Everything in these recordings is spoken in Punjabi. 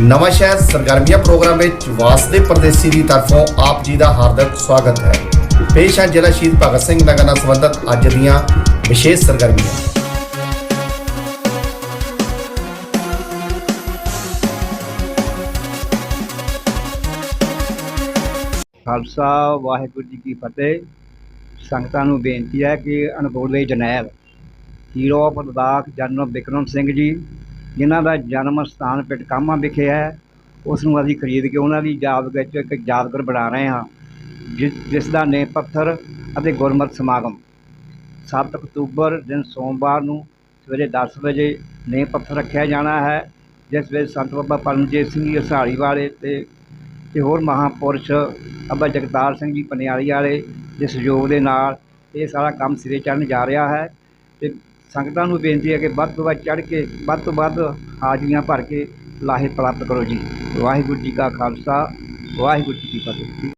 ਨਵਾਂ ਸ਼ਹਿਰ ਸਰਗਰਮੀਆਂ ਪ੍ਰੋਗਰਾਮ ਵਿੱਚ ਵਾਸਦੇ ਪਰਦੇਸੀ ਦੀ ਤਰਫੋਂ ਆਪ ਜੀ ਦਾ ਹਾਰਦਿਕ ਸਵਾਗਤ ਹੈ। ਪੇਸ਼ ਹੈ ਜ਼ਿਲ੍ਹਾ ਸ਼ਹੀਦ ਭਗਤ ਸਿੰਘ ਨਗਰ ਨਾਲ ਸੰਬੰਧਿਤ ਅੱਜ ਦੀਆਂ ਵਿਸ਼ੇਸ਼ ਸਰਗਰਮੀਆਂ। ਖਾਲਸਾ ਵਾਹਿਗੁਰੂ ਜੀ ਕੀ ਫਤਿਹ। ਸੰਗਤਾਂ ਨੂੰ ਬੇਨਤੀ ਹੈ ਕਿ ਅਨਗੋਲੇ Jarnail hero of Ladakh general Bikram Singh ji ਜਿਨ੍ਹਾਂ ਦਾ ਜਨਮ ਸਥਾਨ ਪਿੰਡ ਕਾਮਾ ਵਿਖੇ ਹੈ ਉਸ ਨੂੰ ਅਸੀਂ ਖਰੀਦ ਕੇ ਉਹਨਾਂ ਦੀ ਯਾਦ ਵਿੱਚ ਇੱਕ ਯਾਦਗਾਰ ਬਣਾ ਰਹੇ ਹਾਂ ਜਿਸ ਜਿਸ ਦਾ ਨੇਮ ਪੱਥਰ ਅਤੇ ਗੁਰਮਤਿ ਸਮਾਗਮ। 7 ਅਕਤੂਬਰ ਦਿਨ ਸੋਮਵਾਰ ਨੂੰ ਸਵੇਰੇ 10 ਵਜੇ ਨੇਮ ਪੱਥਰ ਰੱਖਿਆ ਜਾਣਾ ਹੈ, ਜਿਸ ਵਿੱਚ ਸੰਤ ਬਾਬਾ ਪਰਮਜੀਤ ਸਿੰਘ ਜੀ ਹਸਾਲੀ ਵਾਲੇ ਤੇ ਤੇ ਹੋਰ ਮਹਾਂਪੁਰਸ਼ ਬਾਬਾ ਜਗਤਾਰ ਸਿੰਘ ਜੀ ਪਨਿਆਲੀ ਵਾਲੇ ਦੇ ਸਹਿਯੋਗ ਦੇ ਨਾਲ ਇਹ ਸਾਰਾ ਕੰਮ ਸਿਰੇ ਚੜ੍ਹਨ ਜਾ ਰਿਹਾ ਹੈ, ਤੇ ਸੰਗਤਾਂ ਨੂੰ ਬੇਨਤੀ ਹੈ ਕਿ ਵੱਧ ਤੋਂ ਵੱਧ ਚੜ੍ਹ ਕੇ, ਵੱਧ ਤੋਂ ਵੱਧ ਹਾਜ਼ਰੀਆਂ ਭਰ ਕੇ ਲਾਹੇ ਪ੍ਰਾਪਤ ਕਰੋ ਜੀ। ਵਾਹਿਗੁਰੂ ਜੀ ਕਾ ਖਾਲਸਾ, ਵਾਹਿਗੁਰੂ ਜੀ ਕੀ ਫਤਿਹ।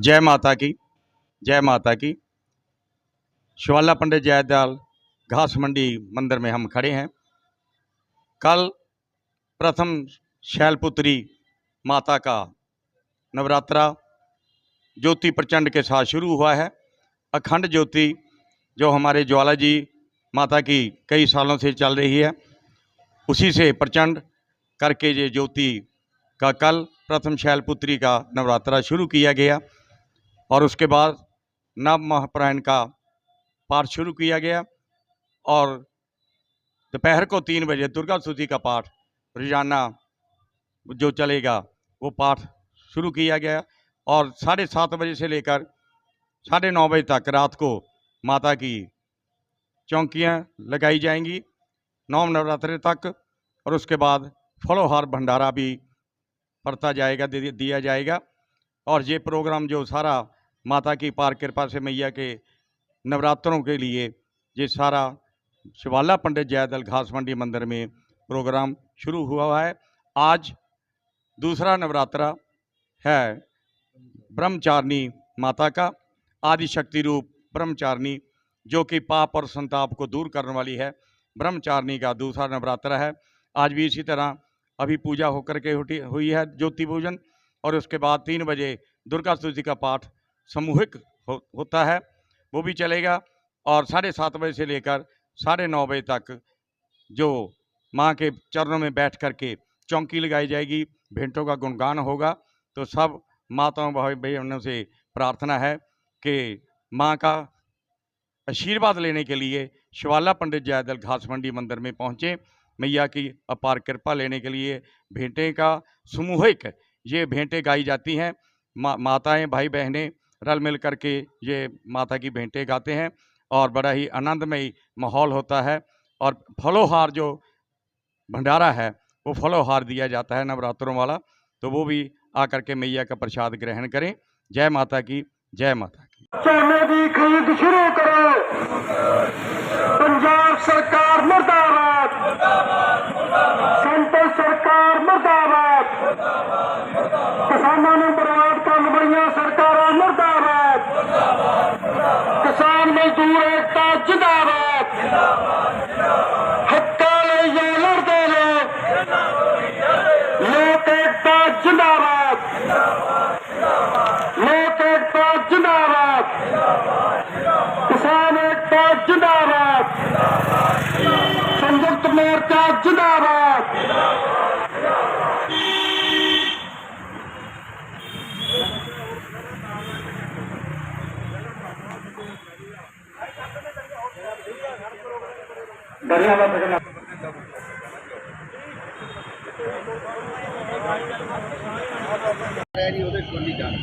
जय माता की, जय माता की। शिवाला पंडित जयदयाल घास मंडी मंदिर में हम खड़े हैं। कल प्रथम शैलपुत्री माता का नवरात्रा ज्योति प्रचंड के साथ शुरू हुआ है। अखंड ज्योति जो हमारे ज्वाला जी माता की कई सालों से चल रही है, उसी से प्रचंड करके ये ज्योति का कल प्रथम शैलपुत्री का नवरात्रा शुरू किया गया। और उसके बाद नव महाप्रायण का पाठ शुरू किया गया और दोपहर को तीन बजे दुर्गा स्तुति का पाठ, रोज़ाना जो चलेगा, वो पाठ शुरू किया गया और साढ़े सात बजे से लेकर साढ़े नौ बजे तक रात को माता की चौकियाँ लगाई जाएँगी, नौ नवरात्रे तक और उसके बाद फलोहार भंडारा भी पड़ता जाएगा दिया जाएगा। और ये प्रोग्राम जो सारा माता की पार कृपा से मैया के नवरात्रों के लिए ये सारा शिवाला पंडित जयदल घास मंडी मंदिर में प्रोग्राम शुरू हुआ है। आज दूसरा नवरात्रा है ब्रह्मचारिणी माता का आदि शक्ति रूप ब्रह्मचारिणी, जो कि पाप और संताप को दूर करने वाली है। ब्रह्मचारिणी का दूसरा नवरात्रा है। आज भी इसी तरह अभी पूजा होकर के हुई है ज्योति पूजन। और उसके बाद तीन बजे दुर्गा स्तुति का पाठ सामूहिक हो, होता है वो भी चलेगा और साढ़े सात बजे से लेकर साढ़े नौ बजे तक जो माँ के चरणों में बैठ कर के चौकी लगाई जाएगी भेंटों का गुणगान होगा तो सब माताओं भाई बहनों से प्रार्थना है कि माँ का आशीर्वाद लेने के लिए शिवाला पंडित जयदल घास मंडी मंदिर में पहुँचे मैया की अपार कृपा लेने के लिए भेंटें का सामूहिक ये भेंटें गाई जाती हैं। मा, माताएँ भाई बहनें रल मिल करके ये माता की भेंटें गाते हैं और बड़ा ही आनंदमयी माहौल होता है और फलोहार जो भंडारा है वो फलोहार दिया जाता है नवरात्रों वाला तो वो भी आकर के मैया का प्रसाद ग्रहण करें। जय माता की जय माता की। खरीद शुरू करो। पंजाब सरकार मुर्दाबाद। संत सरकार मुर्दाबाद। ਨੂੰ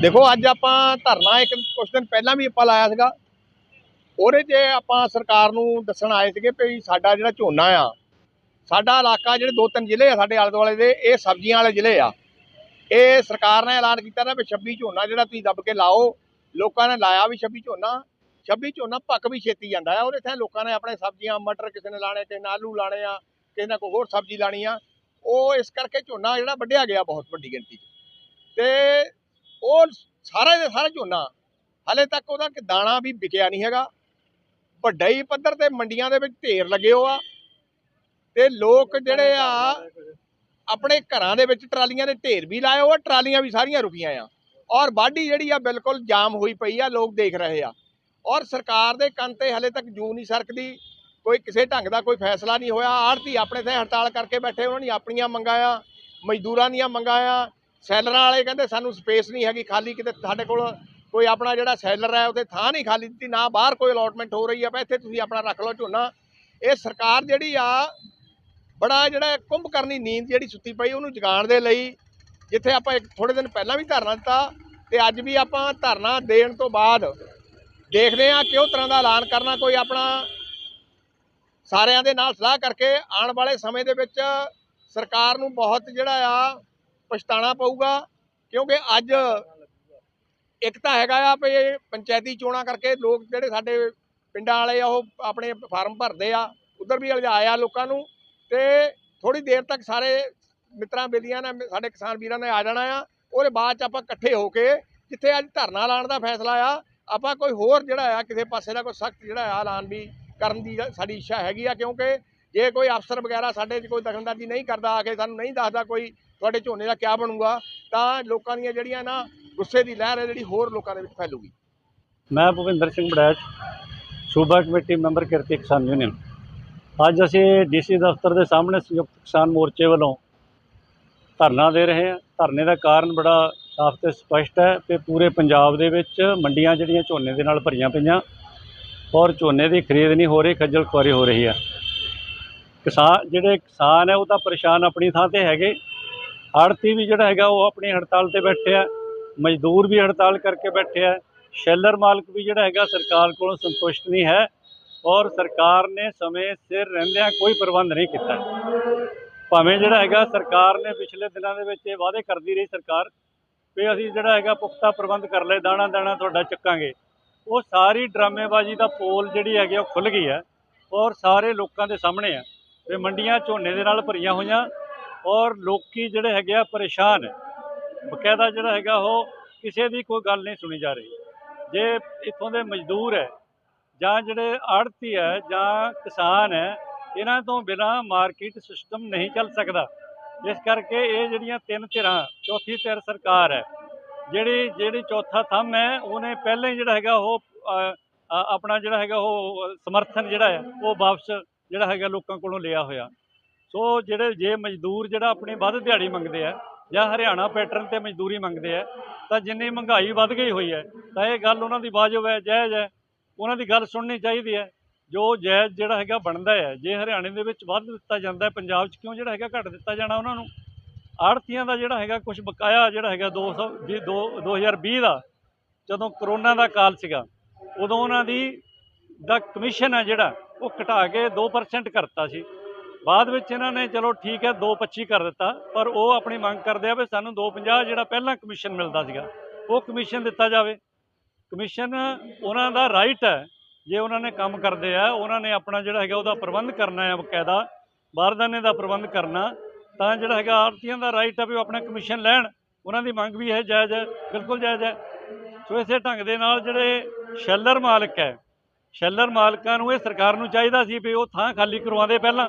ਦੇਖੋ, ਅੱਜ ਆਪਾਂ ਧਰਨਾ, ਇੱਕ ਕੁਝ ਦਿਨ ਪਹਿਲਾਂ ਵੀ ਆਪਾਂ ਲਾਇਆ ਸੀਗਾ। ਉਹਦੇ 'ਚ ਆਪਾਂ ਸਰਕਾਰ ਨੂੰ ਦੱਸਣ ਆਏ ਸੀਗੇ ਵੀ ਸਾਡਾ ਜਿਹੜਾ ਝੋਨਾ ਆ, ਸਾਡਾ ਇਲਾਕਾ ਜਿਹੜੇ ਦੋ ਤਿੰਨ ਜ਼ਿਲ੍ਹੇ ਆ ਸਾਡੇ ਆਲੇ ਦੁਆਲੇ ਦੇ, ਇਹ ਸਬਜ਼ੀਆਂ ਵਾਲੇ ਜ਼ਿਲ੍ਹੇ ਆ। ਇਹ ਸਰਕਾਰ ਨੇ ਐਲਾਨ ਕੀਤਾ ਨਾ ਵੀ 26 ਝੋਨਾ ਜਿਹੜਾ ਤੁਸੀਂ ਦੱਬ ਕੇ ਲਾਓ, ਲੋਕਾਂ ਨੇ ਲਾਇਆ ਵੀ 26 ਝੋਨਾ। 26 ਝੋਨਾ ਪੱਕ ਵੀ ਛੇਤੀ ਜਾਂਦਾ ਆ, ਉਹਦੇ ਥਾਂ ਲੋਕਾਂ ਨੇ ਆਪਣੇ ਸਬਜ਼ੀਆਂ, ਮਟਰ ਕਿਸੇ ਨੇ ਲਾਣੇ ਕਿਸੇ ਨੇ ਆਲੂ ਲਾਣੇ ਆ, ਕਿਸੇ ਨੇ ਕੋਈ ਹੋਰ ਸਬਜ਼ੀ ਲਾਣੀ ਆ, ਉਹ ਇਸ ਕਰਕੇ ਝੋਨਾ ਜਿਹੜਾ ਵੱਢਿਆ ਗਿਆ ਬਹੁਤ ਵੱਡੀ ਗਿਣਤੀ 'ਚ। ਤੇ ਉਹ ਸਾਰਾ ਦੇ ਸਾਰਾ ਝੋਨਾ, ਹਲੇ ਤੱਕ ਉਹਦਾ ਕਿ ਦਾਣਾ ਵੀ ਵਿਕਿਆ ਨਹੀਂ ਹੈਗਾ। ਵੱਡਾ ਹੀ ਪੱਧਰ ਤੇ ਮੰਡੀਆਂ ਦੇ ਵਿੱਚ ਢੇਰ ਲੱਗੇ ਹੋ ਆ ਤੇ ਲੋਕ ਜਿਹੜੇ ਆ, ਆਪਣੇ ਘਰਾਂ ਦੇ ਵਿੱਚ ਟਰਾਲੀਆਂ ਦੇ ਢੇਰ ਵੀ ਲਾਏ ਹੋ ਆ, ਟਰਾਲੀਆਂ ਵੀ ਸਾਰੀਆਂ ਰੁਕੀਆਂ ਆ। ਔਰ ਵਾਢੀ ਜਿਹੜੀ ਆ ਬਿਲਕੁਲ ਜਾਮ ਹੋਈ ਪਈ ਆ, ਲੋਕ ਦੇਖ ਰਹੇ ਆ। ਔਰ ਸਰਕਾਰ ਦੇ ਕੰਨ ਤੇ ਹਲੇ ਤੱਕ ਜੂ ਨਹੀਂ ਸਰਕਦੀ। ਕੋਈ ਕਿਸੇ ਢੰਗ ਦਾ ਕੋਈ ਫੈਸਲਾ ਨਹੀਂ ਹੋਇਆ। ਆੜਤੀ ਆਪਣੇ ਤੇ ਹੜਤਾਲ ਕਰਕੇ ਬੈਠੇ, ਉਹਨਾਂ ਨੇ ਆਪਣੀਆਂ ਮੰਗਾਂ ਆ, ਮਜ਼ਦੂਰਾਂ ਦੀਆਂ ਮੰਗਾਂ ਆ। ਸੈਲਰਾਂ ਵਾਲੇ ਕਹਿੰਦੇ ਸਾਨੂੰ ਸਪੇਸ ਨਹੀਂ ਹੈਗੀ, ਖਾਲੀ ਕਿਤੇ ਸਾਡੇ ਕੋਲ ਕੋਈ ਆਪਣਾ ਜਿਹੜਾ ਸੈਲਰ ਹੈ, ਉੱਥੇ ਥਾਂ ਨਹੀਂ ਖਾਲੀ ਦਿੱਤੀ, ਨਾ ਬਾਹਰ ਕੋਈ ਅਲੋਟਮੈਂਟ ਹੋ ਰਹੀ ਆ ਵੀ ਇੱਥੇ ਤੁਸੀਂ ਆਪਣਾ ਰੱਖ ਲਓ ਝੋਨਾ। ਇਹ ਸਰਕਾਰ ਜਿਹੜੀ ਆ, ਬੜਾ ਜਿਹੜਾ ਕੁੰਭ ਕਰਨੀ ਨੀਂਦ ਜਿਹੜੀ ਸੁੱਤੀ ਪਈ, ਉਹਨੂੰ ਜਗਾਉਣ ਦੇ ਲਈ, ਜਿੱਥੇ ਆਪਾਂ ਇੱਕ ਥੋੜੇ ਦਿਨ ਪਹਿਲਾਂ ਵੀ ਧਰਨਾ ਦਿੱਤਾ, ਤੇ ਅੱਜ ਵੀ ਆਪਾਂ ਧਰਨਾ ਦੇਣ ਤੋਂ ਬਾਅਦ ਦੇਖਦੇ ਆ ਕਿਉਂ ਤਰ੍ਹਾਂ ਦਾ ਐਲਾਨ ਕਰਨਾ, ਕੋਈ ਆਪਣਾ ਸਾਰਿਆਂ ਦੇ ਨਾਲ ਸਲਾਹ ਕਰਕੇ ਆਉਣ ਵਾਲੇ ਸਮੇਂ ਦੇ ਵਿੱਚ ਸਰਕਾਰ ਨੂੰ ਬਹੁਤ ਜਿਹੜਾ ਆ ਪਛਤਾਣਾ ਪਊਗਾ, ਕਿਉਂਕਿ ਅੱਜ ਇੱਕ ਤਾਂ ਹੈਗਾ ਆ ਵੀ ਪੰਚਾਇਤੀ ਚੋਣਾਂ ਕਰਕੇ ਲੋਕ ਜਿਹੜੇ ਸਾਡੇ ਪਿੰਡਾਂ ਵਾਲੇ ਆ, ਉਹ ਆਪਣੇ ਫਾਰਮ ਭਰਦੇ ਆ, ਉਧਰ ਵੀ ਆ ਲੋਕਾਂ ਨੂੰ ਤੇ ਥੋੜੀ ਦੇਰ ਤੱਕ ਸਾਰੇ ਮਿੱਤਰਾਂ ਬੇਲੀਆਂ ਨੇ ਸਾਡੇ ਕਿਸਾਨ ਵੀਰਾਂ ਨੇ ਆ ਜਾਣਾ ਆ, ਉਹਦੇ ਬਾਅਦ ਚ ਆਪਾਂ ਇਕੱਠੇ ਹੋ ਕੇ ਜਿੱਥੇ ਅੱਜ ਧਰਨਾ ਲਾਉਣ ਦਾ ਫੈਸਲਾ ਆ ਆਪਾਂ ਕੋਈ ਹੋਰ ਜਿਹੜਾ ਆ, ਕਿਸੇ ਪਾਸੇ ਦਾ ਕੋਈ ਸਖਤ ਜਿਹੜਾ ਆ ਐਲਾਨ ਵੀ ਕਰਨ ਦੀ ਸਾਡੀ ਇੱਛਾ ਹੈਗੀ ਆ, ਕਿਉਂਕਿ ਜੇ ਕੋਈ ਅਫਸਰ ਵਗੈਰਾ ਸਾਡੇ 'ਚ ਕੋਈ ਦਖਲਅੰਦਾਜ਼ੀ ਨਹੀਂ ਕਰਦਾ, ਆ ਕੇ ਸਾਨੂੰ ਨਹੀਂ ਦੱਸਦਾ ਕੋਈ ਤੁਹਾਡੇ ਝੋਨੇ ਦਾ ਕਿਆ ਬਣੂਗਾ, ਤਾਂ ਲੋਕਾਂ ਦੀਆਂ ਜਿਹੜੀਆਂ ਨਾ ਗੁੱਸੇ ਦੀ ਲਹਿਰ ਹੈ, ਜਿਹੜੀ ਹੋਰ ਲੋਕਾਂ ਦੇ ਵਿੱਚ ਫੈਲੂਗੀ। ਮੈਂ ਭੁਪਿੰਦਰ ਸਿੰਘ ਬੜੈਚ, ਸੂਬਾ committee member Kirti Kisan union. ਅੱਜ ਅਸੀਂ ਡੀਸੀ ਦਫ਼ਤਰ ਦੇ ਸਾਹਮਣੇ ਸੰਯੁਕਤ ਕਿਸਾਨ ਮੋਰਚੇ ਵੱਲੋਂ ਧਰਨਾ ਦੇ ਰਹੇ ਹਾਂ। ਧਰਨੇ ਦਾ ਕਾਰਨ ਬੜਾ ਸਾਫ਼ ਤੇ ਸਪਸ਼ਟ ਹੈ ਕਿ ਪੂਰੇ ਪੰਜਾਬ ਦੇ ਵਿੱਚ ਮੰਡੀਆਂ ਜਿਹੜੀਆਂ ਝੋਨੇ ਦੇ ਨਾਲ ਭਰੀਆਂ ਪਈਆਂ ਔਰ ਝੋਨੇ ਦੀ ਖਰੀਦ ਨਹੀਂ ਹੋ ਰਹੀ, ਖੱਜਲ ਖੁਆਰੀ ਹੋ ਰਹੀ ਹੈ। ਕਿਸਾਨ, ਜਿਹੜੇ ਕਿਸਾਨ ਹੈ ਉਹ ਤਾਂ ਪਰੇਸ਼ਾਨ ਆਪਣੀ ਥਾਂ ਤੇ ਹੈਗੇ। ਆੜਤੀ ਵੀ ਜਿਹੜਾ ਹੈਗਾ ਉਹ ਆਪਣੀ ਹੜਤਾਲ ਤੇ ਬੈਠੇ ਆ, ਮਜ਼ਦੂਰ ਵੀ ਹੜਤਾਲ ਕਰਕੇ ਬੈਠੇ ਆ। ਸ਼ੈਲਰ ਮਾਲਕ ਵੀ ਜਿਹੜਾ ਹੈਗਾ ਸਰਕਾਰ ਕੋਲੋਂ ਸੰਤੁਸ਼ਟ ਨਹੀਂ ਹੈ ਔਰ ਸਰਕਾਰ ਨੇ ਸਮੇਂ ਸਿਰ ਰਹਿੰਦਿਆਂ ਕੋਈ ਪ੍ਰਬੰਧ ਨਹੀਂ ਕੀਤਾ। ਭਾਵੇਂ ਜਿਹੜਾ ਹੈਗਾ ਸਰਕਾਰ ਨੇ ਪਿਛਲੇ ਦਿਨਾਂ ਦੇ ਵਿੱਚ ਇਹ ਵਾਅਦੇ ਕਰਦੀ ਰਹੀ ਸਰਕਾਰ ਵੀ ਅਸੀਂ ਜਿਹੜਾ ਹੈਗਾ ਪੁਖਤਾ ਪ੍ਰਬੰਧ ਕਰ ਲਏ, ਦਾਣਾ ਦਾਣਾ ਤੁਹਾਡਾ ਚੱਕਾਂਗੇ। ਉਹ ਸਾਰੀ ਡਰਾਮੇਬਾਜ਼ੀ ਦਾ ਪੋਲ ਜਿਹੜੀ ਹੈਗੀ ਆ, ਉਹ ਖੁੱਲ ਗਈ ਹੈ ਔਰ ਸਾਰੇ ਲੋਕਾਂ ਦੇ ਸਾਹਮਣੇ ਆ। ਵੀ ਮੰਡੀਆਂ ਝੋਨੇ ਦੇ ਨਾਲ ਭਰੀਆਂ ਹੋਈਆਂ ਔਰ ਲੋਕੀ ਜਿਹੜੇ ਹੈਗੇ ਆ, ਪਰੇਸ਼ਾਨ ਹੈ ਬਕਾਇਦਾ ਜਿਹੜਾ ਹੈਗਾ, ਉਹ ਕਿਸੇ ਦੀ ਕੋਈ ਗੱਲ ਨਹੀਂ ਸੁਣੀ ਜਾ ਰਹੀ। ਜੇ ਇੱਥੋਂ ਦੇ ਮਜ਼ਦੂਰ ਹੈ ਜਾਂ ਜਿਹੜੇ ਆੜਤੀ ਹੈ ਜਾਂ ਕਿਸਾਨ ਹੈ ਇਹਨਾਂ ਤੋਂ ਬਿਨਾ ਮਾਰਕੀਟ ਸਿਸਟਮ ਨਹੀਂ ਚੱਲ ਸਕਦਾ। ਇਸ ਕਰਕੇ ਇਹ ਜਿਹੜੀਆਂ ਤਿੰਨ ਧਿਰਾਂ, ਚੌਥੀ ਧਿਰ ਸਰਕਾਰ ਹੈ, ਜਿਹੜੀ ਜਿਹੜੀ ਚੌਥਾ ਥੰਮ ਹੈ, ਉਹਨੇ ਪਹਿਲਾਂ ਹੀ ਜਿਹੜਾ ਹੈਗਾ ਉਹ ਆਪਣਾ ਜਿਹੜਾ ਹੈਗਾ ਉਹ, ਸਮਰਥਨ ਜਿਹੜਾ ਹੈ, ਉਹ ਵਾਪਸ ਜਿਹੜਾ ਹੈਗਾ ਲੋਕਾਂ ਕੋਲੋਂ ਲਿਆ ਹੋਇਆ। ਸੋ ਜਿਹੜੇ, ਜੇ ਮਜ਼ਦੂਰ ਜਿਹੜਾ ਆਪਣੀ ਵੱਧ ਦਿਹਾੜੀ ਮੰਗਦੇ ਆ, ਜਾਂ ਹਰਿਆਣਾ ਪੈਟਰਨ ਤੇ ਮਜ਼ਦੂਰੀ ਮੰਗਦੇ ਆ, ਤਾਂ ਜਿੰਨੀ ਮਹਿੰਗਾਈ ਵੱਧ ਗਈ ਹੋਈ ਹੈ, ਤਾਂ ਇਹ ਗੱਲ ਉਹਨਾਂ ਦੀ ਵਾਜਬ ਹੈ, ਜਾਇਜ਼ ਹੈ। ਉਹਨਾਂ ਦੀ ਗੱਲ ਸੁਣਨੀ ਚਾਹੀਦੀ ਹੈ। ਜੋ ਜਾਇਜ਼ ਜਿਹੜਾ ਹੈਗਾ ਬਣਦਾ ਹੈ, ਜੇ ਹਰਿਆਣੇ ਦੇ ਵਿੱਚ ਵੱਧ ਦਿੱਤਾ ਜਾਂਦਾ ਹੈ, ਪੰਜਾਬ 'ਚ ਕਿਉਂ ਜਿਹੜਾ ਹੈਗਾ ਘੱਟ ਦਿੱਤਾ ਜਾਣਾ ਉਹਨਾਂ ਨੂੰ? ਆੜਤੀਆਂ ਦਾ ਜਿਹੜਾ ਹੈਗਾ ਕੁਝ ਬਕਾਇਆ ਜਿਹੜਾ ਹੈਗਾ 200 ਜੀ ਦੋ 2020 ਦਾ, ਜਦੋਂ ਕਰੋਨਾ ਦਾ ਕਾਲ ਸੀਗਾ, ਉਦੋਂ ਉਹਨਾਂ ਦੀ ਦਾ ਕਮਿਸ਼ਨ ਹੈ ਜਿਹੜਾ, ਉਹ ਘਟਾ ਕੇ 2% ਕਰਤਾ ਸੀ। ਬਾਅਦ ਵਿੱਚ ਇਹਨਾਂ ਨੇ ਚਲੋ ਠੀਕ ਹੈ 2.25 ਕਰ ਦਿੱਤਾ, ਪਰ ਉਹ ਆਪਣੀ ਮੰਗ ਕਰਦੇ ਆ ਵੀ ਸਾਨੂੰ 2.50 ਜਿਹੜਾ ਪਹਿਲਾਂ ਕਮਿਸ਼ਨ ਮਿਲਦਾ ਸੀਗਾ, ਉਹ ਕਮਿਸ਼ਨ ਦਿੱਤਾ ਜਾਵੇ। ਕਮਿਸ਼ਨ ਉਹਨਾਂ ਦਾ ਰਾਈਟ ਹੈ ਜੇ ਉਹਨਾਂ ਨੇ ਕੰਮ ਕਰਦੇ ਆ, ਉਹਨਾਂ ਨੇ ਆਪਣਾ ਜਿਹੜਾ ਹੈਗਾ ਉਹਦਾ ਪ੍ਰਬੰਧ ਕਰਨਾ ਹੈ ਬਕਾਇਦਾ ਬਾਰਦਾਨੇ ਦਾ ਪ੍ਰਬੰਧ ਕਰਨਾ, ਤਾਂ ਜਿਹੜਾ ਹੈਗਾ ਆਰਤੀਆਂ ਦਾ ਰਾਈਟ ਆ ਵੀ ਉਹ ਆਪਣਾ ਕਮਿਸ਼ਨ ਲੈਣ, ਉਹਨਾਂ ਦੀ ਮੰਗ ਵੀ ਹੈ ਜਾਇਜ਼ ਹੈ, ਬਿਲਕੁਲ ਜਾਇਜ਼ ਹੈ। ਸੋ ਇਸੇ ਢੰਗ ਦੇ ਨਾਲ ਜਿਹੜੇ ਸ਼ੈਲਰ ਮਾਲਕ ਹੈ, ਸ਼ੈਲਰ ਮਾਲਕਾਂ ਨੂੰ ਇਹ ਸਰਕਾਰ ਨੂੰ ਚਾਹੀਦਾ ਸੀ ਵੀ ਉਹ ਥਾਂ ਖਾਲੀ ਕਰਵਾਉਂਦੇ ਪਹਿਲਾਂ।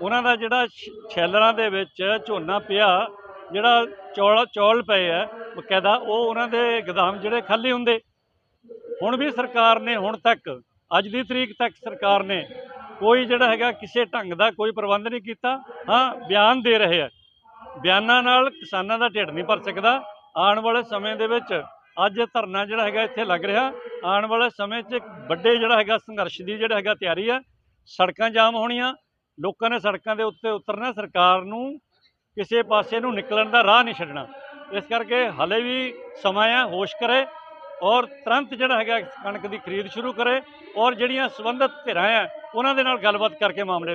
ਉਹਨਾਂ ਦਾ ਜਿਹੜਾ ਸ਼ੈਲਰਾਂ ਦੇ ਵਿੱਚ ਝੋਨਾ ਪਿਆ, ਜਿਹੜਾ ਚੌਲ ਚੌਲ ਪਏ ਆ ਬਕਾਇਦਾ ਉਹ ਉਹਨਾਂ ਦੇ ਗੋਦਾਮ ਜਿਹੜੇ ਖਾਲੀ ਹੁੰਦੇ। ਹੁਣ ਵੀ ਸਰਕਾਰ ਨੇ ਹੁਣ ਤੱਕ, ਅੱਜ ਦੀ ਤਰੀਕ ਤੱਕ ਸਰਕਾਰ ਨੇ ਕੋਈ ਜਿਹੜਾ ਹੈਗਾ ਕਿਸੇ ਢੰਗ ਦਾ ਕੋਈ ਪ੍ਰਬੰਧ ਨਹੀਂ ਕੀਤਾ। ਹਾਂ, ਬਿਆਨ ਦੇ ਰਹੇ ਆ। ਬਿਆਨਾਂ ਨਾਲ ਕਿਸਾਨਾਂ ਦਾ ਢਿੱਡ ਨਹੀਂ ਭਰ ਸਕਦਾ। ਆਉਣ ਵਾਲੇ ਸਮੇਂ ਦੇ ਵਿੱਚ ਅੱਜ ਇਹ ਧਰਨਾ ਜਿਹੜਾ ਹੈਗਾ ਇੱਥੇ ਲੱਗ ਰਿਹਾ। ਆਉਣ ਵਾਲੇ ਸਮੇਂ 'ਚ ਵੱਡੇ ਜਿਹੜਾ ਹੈਗਾ ਸੰਘਰਸ਼ ਦੀ ਜਿਹੜਾ ਹੈਗਾ ਤਿਆਰੀ ਆ। ਸੜਕਾਂ ਜਾਮ ਹੋਣੀਆਂ। ਲੋਕਾਂ ਨੇ ਸੜਕਾਂ ਦੇ ਉੱਤੇ ਉਤਰਨਾ। ਸਰਕਾਰ ਨੂੰ ਕਿਸੇ ਪਾਸੇ ਨੂੰ ਨਿਕਲਣ ਦਾ ਰਾਹ ਨਹੀਂ ਛੱਡਣਾ। ਇਸ ਕਰਕੇ ਹਲੇ ਵੀ ਸਮਾਂ ਆ। ਹੋਸ਼ ਕਰੇ। ਔਰ ਤੁਰੰਤ ਜਿਹੜਾ ਹੈਗਾ ਕਣਕ ਦੀ ਖਰੀਦ ਸ਼ੁਰੂ ਕਰੇ ਔਰ ਜਿਹੜੀਆਂ ਸੰਬੰਧਿਤ ਧਿਰਾਂ ਆ ਉਹਨਾਂ ਦੇ ਨਾਲ ਗੱਲਬਾਤ ਕਰਕੇ ਮਾਮਲੇ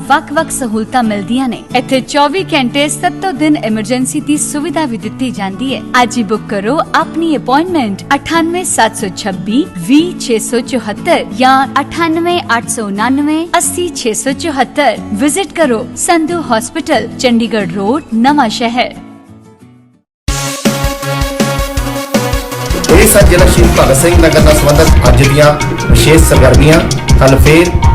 ਵੱਖ-ਵੱਖ ਸਹੂਲਤਾਂ ਮਿਲਦੀਆਂ ਨੇ ਇੱਥੇ 24 ਘੰਟੇ 7 ਦਿਨ ਐਮਰਜੈਂਸੀ ਦੀ ਸੁਵਿਧਾ ਵੀ ਦਿੱਤੀ ਜਾਂਦੀ ਹੈ ਅੱਜ ਹੀ ਬੁੱਕ ਕਰੋ ਆਪਣੀ ਅਪਾਇੰਟਮੈਂਟ 98726 20674 ਜਾਂ 98899 80674 ਵਿਜ਼ਿਟ ਕਰੋ ਸੰਧੂ ਹਸਪੀਟਲ ਚੰਡੀਗੜ੍ਹ ਰੋਡ ਨਵਾਂ ਸ਼ਹਿਰ ਇਹ ਸਨ ਜ਼ਿਲ੍ਹਾ ਸ਼ਹੀਦ ਭਗਤ ਸਿੰਘ ਨਗਰ ਨਾਲ ਸੰਬੰਧਿਤ ਅੱਜ ਦੀਆਂ ਵਿਸ਼ੇਸ਼ ਸਰਗਰਮੀਆਂ ਕੱਲ ਫੇਰ